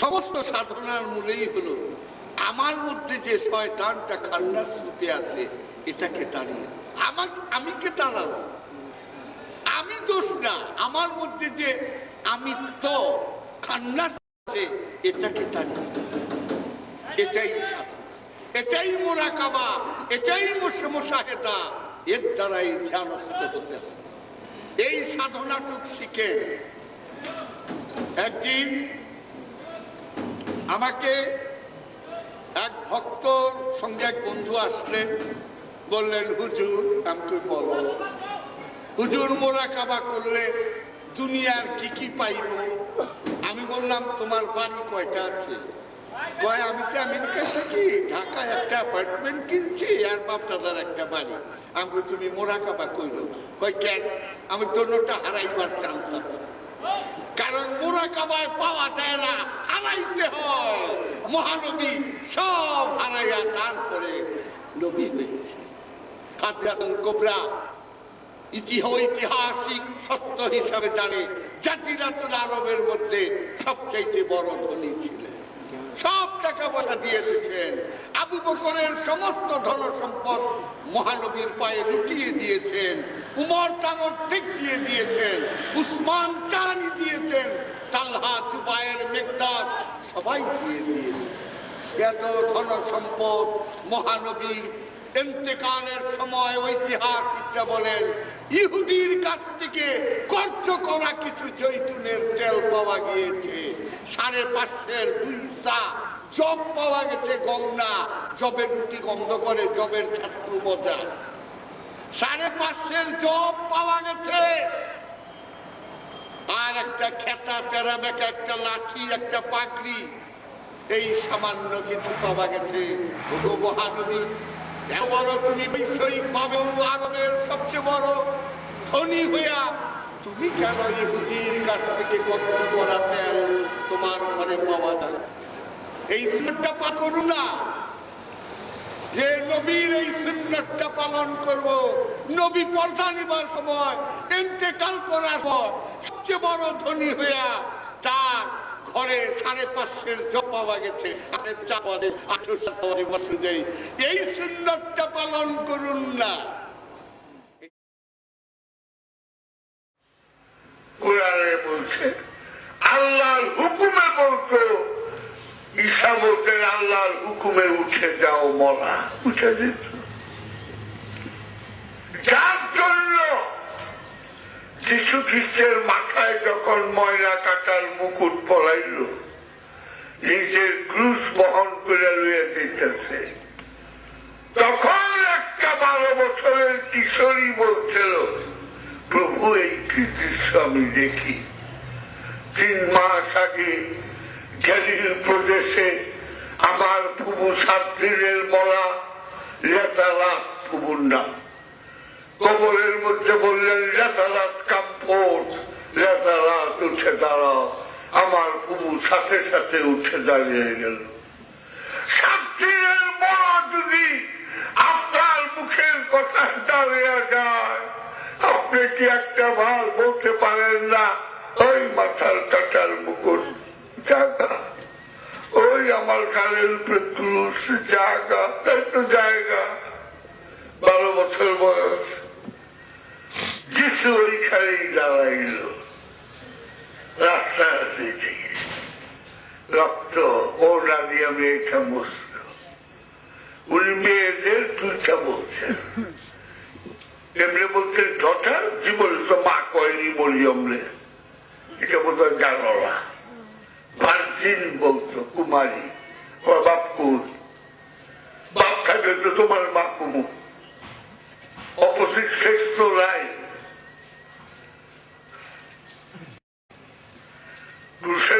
সমস্ত সাধনার মূলেই হলো, আমার মধ্যে যে শয়তানটা খান্নাস রূপে আছে, এটাকে তাড়িয়ে। আমার আমি কে তাড়াবো? আমি দোষ না, আমার মধ্যে যে আমি তো খান্নাস আছে, এটাকে তাড়িয়ে। এটাই সাধনা, এটাই মোরাকাবা, এটাই মোশে মোশাহেদা, এর দ্বারাই ধ্যানস্থ হতে এই সাধনাটুক শিখে একদিন আমাকে এক ভক্ত সঙ্গে এক বন্ধু আসলেন, বললেন, হুজুর আমাকে বলো। হুজুর, মোরা কাবা করলে দুনিয়ার কি কি পাইব? আমি বললাম, তোমার বাড়ি কয়টা আছে? কয়, আমি তো আমেরিকায় থাকি, ঢাকায় একটা অ্যাপার্টমেন্ট কিনছি আর বাপ দাদার একটা বাড়ি। আমি তুমি মোরাকাবা করল কয়, কেন? আমি দোনোটা হারাইবার চান্স আছে। কারণ মুরাকাবায় পাওয়া যায় না হারাইতে হয়। মহানবী সব হারাইয়া তারপরে নবী হয়েছে। কাদিয়াতুল কোবরা ঐতিহাসিক সত্য হিসাবে জানে। জাতিরাতুল আরবের মধ্যে সবচাইতে বড় ধনী ছিলেন। সব টাকা পয়সা দিয়ে দিয়েছেন। আবু বকরের সমস্ত ধন সম্পদ মহানবীর পায়ে লুটিয়ে দিয়েছেন, উমর তার ঠিক দিয়ে দিয়েছেন, উসমান চালানি দিয়েছেন, তালহা চুপায়ের মেঘদার সবাই দিয়ে দিয়েছেন। এত ধন সম্পদ মহানবীর ইন্তেকালের সময় ঐতিহাসিকরা বলেন, ইহুদির কাছ থেকে খরচ করা কিছু জৈতুনের তেল পাওয়া গিয়েছে। সাড়ে পাঁচশের দুই চা জব পাওয়া গেছে গঙ্গা। জবের রুটি গন্ধ করে জবের ছাত্র মজা। সাড়ে পাঁচশের জব পাওয়া গেছে। আর একটা খেতা তেরা বেকা একটা লাঠি, একটা পাগড়ি, এই সামান্য কিছু পাওয়া গেছে। মহানবী তুমি আরবের সবচেয়ে বড় তুমি কেন তোমার এই করু না। যে নবীর এই সুন্নতটা পালন করব, নবী পর্দা নিবার সময়, ইন্তেকাল করার পর সবচেয়ে বড় ধনী হইয়া বলছে আল্লাহর হুকুমে বলতো বলতেন আল্লাহর হুকুমে উঠে যাও মরা উঠে দিত যার যিশু খ্রিস্টের মাথায় যখন ময়লা কাটার মুকুট পলাইল, নিজের ক্রুশ বহন করে লুয়ে দিতেছে তখন একটা বারো বছরের কিশোরী বলছিল, প্রভু, এই কি দৃশ্য আমি দেখি। তিন মাস আগে গ্যালিল প্রদেশে আমার প্রভু সাত্রীরের মরা লেতালাত প্রভুর নাম। কবরের মধ্যে বললেন লেতালাত কাম্পোর লেতালাত উঠে দাঁড়াও আমার প্রভু সাথে সাথে উঠে দাঁড়িয়ে গেল। সাত্রীরের মরা যদি আপনার মুখের কথা দাঁড়িয়ে যায়, আপনি কি একটা ভালো বলতে পারেন না? ওই মাথার কাটার মুকুট জায়গা ওই আমার কালের তুলস জায়গা একটু জায়গা। বারো বছর বয়স। যিশু ওইখানেই দাঁড়াইল। রাস্তার দিকে। রক্ত ওরা দিয়ে মেয়েটা বসল উনি মেয়েদের তুলটা বলছেন। এমনি বলতে ডটার কি বলতো মা কয়নি বলি অমলে। এটা বোধ হয় জানলা। ভার্জিন বলতো, কুমারী ও বাপ থাকলে তো তোমার মা কুমু। অপোজিট শেষ তো নাই পুরুষের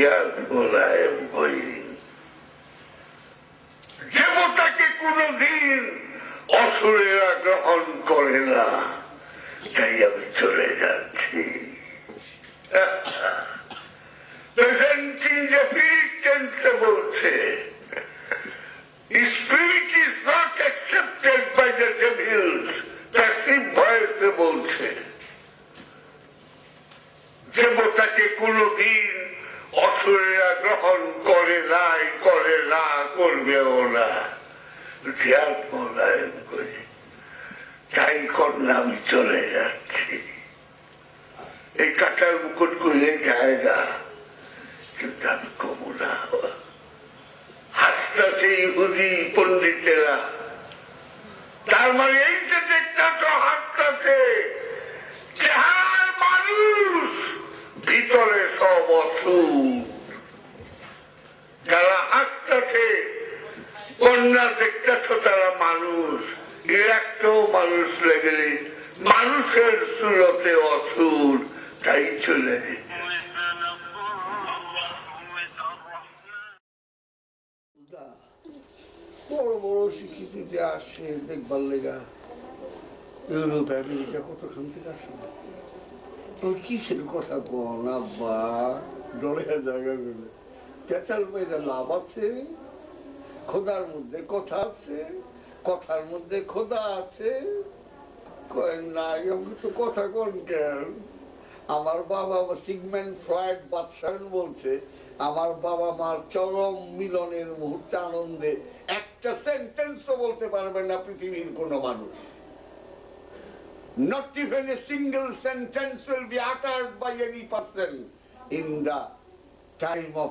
খেয়াল মোলায়েম হইনি দেবতাকে কোনদিন অসুরেরা গ্রহণ করে না, তাই আমি চলে যাচ্ছি বলছে Spirit is not accepted by the devils. Passive ভয়েসে বলছে দেবতাকে কোনদিন অসুরেরা গ্রহণ করে নাই, করে না, করবেও না। ধ্যান করে তাই কন্যা আমি চলে যাচ্ছি। এই কাটার মুকুট করলে যায় না, কিন্তু আমি কমু না হাসতেছে ইহুদি পন্ডিতেরা তার মানে এই যে দেখতে তো হাসতেছে চেহার মানুষ ভিতরে সব অসুর যারা হাসতেছে কন্যা দেখতেছ তারা মানুষ একটাও মানুষ লেগেলে মানুষের সুরতে অসুর তাই চলে বড় বড় শিক্ষিত যে আসে দেখবার লেগা ইউরোপ আমেরিকা কতখান থেকে আসে। না কিসের কথা কন আব্বা? ডরে জায়গা গুলো পেঁচাল পাইলে লাভ আছে, খোদার মধ্যে কথা আছে, কথার মধ্যে খোদা আছে। কথা কন আমার বাবা সিগমেন্ট ফ্রয়েড বাদশাহ বলছে, আমার বাবা মার চরম মিলনের মুহূর্তে আনন্দে একটা সেন্টেন্সও বলতে পারবে না পৃথিবীর কোনো মানুষ। Not even a single sentence will be uttered by any person in the time of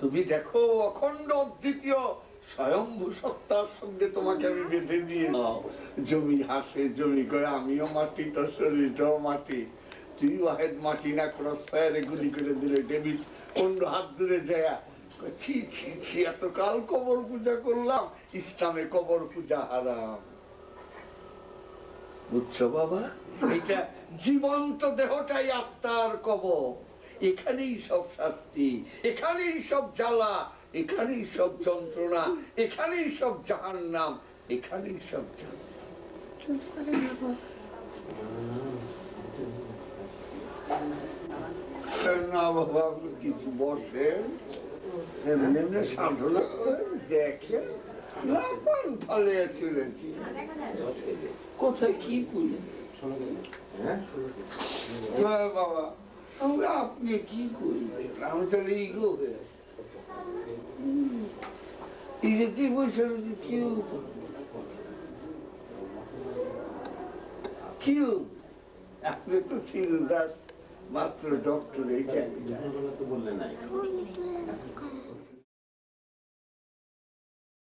তুমি দেখো অখণ্ড দ্বিতীয় স্বয়ম্ভু সত্তার সঙ্গে তোমাকে আমি বেঁধে দিয়ে জমি হাসে জমি কয়ে আমিও মাটি তোর শরীরটাও মাটি। তুই ওয়াহেদ মাটি না ক্রস ফায়ারে গুলি করে দিলে ডেভিড অন্য হাত দূরে যায়। ছি ছি ছি এতকাল কবর পূজা করলাম ইসলামে কবর পূজা হারাম। বুঝছ বাবা? এটা জীবন্ত দেহটাই আত্মার কবর। এখানেই সব শাস্তি, এখানেই সব জ্বালা, এখানেই সব যন্ত্রণা, এখানেই সব জাহান্নাম, এখানেই সব কিছু বসেন দেখেন না পান ফালে চলেছি কোথায় কি করি হ্যাঁ? বাবা। আপনি কি করবেন? আমি তাহলে ইগো হয়ে বসে কেউ কেউ? আপনি তো চিন্তাস মাত্র ডক্টর এই বললে নাই।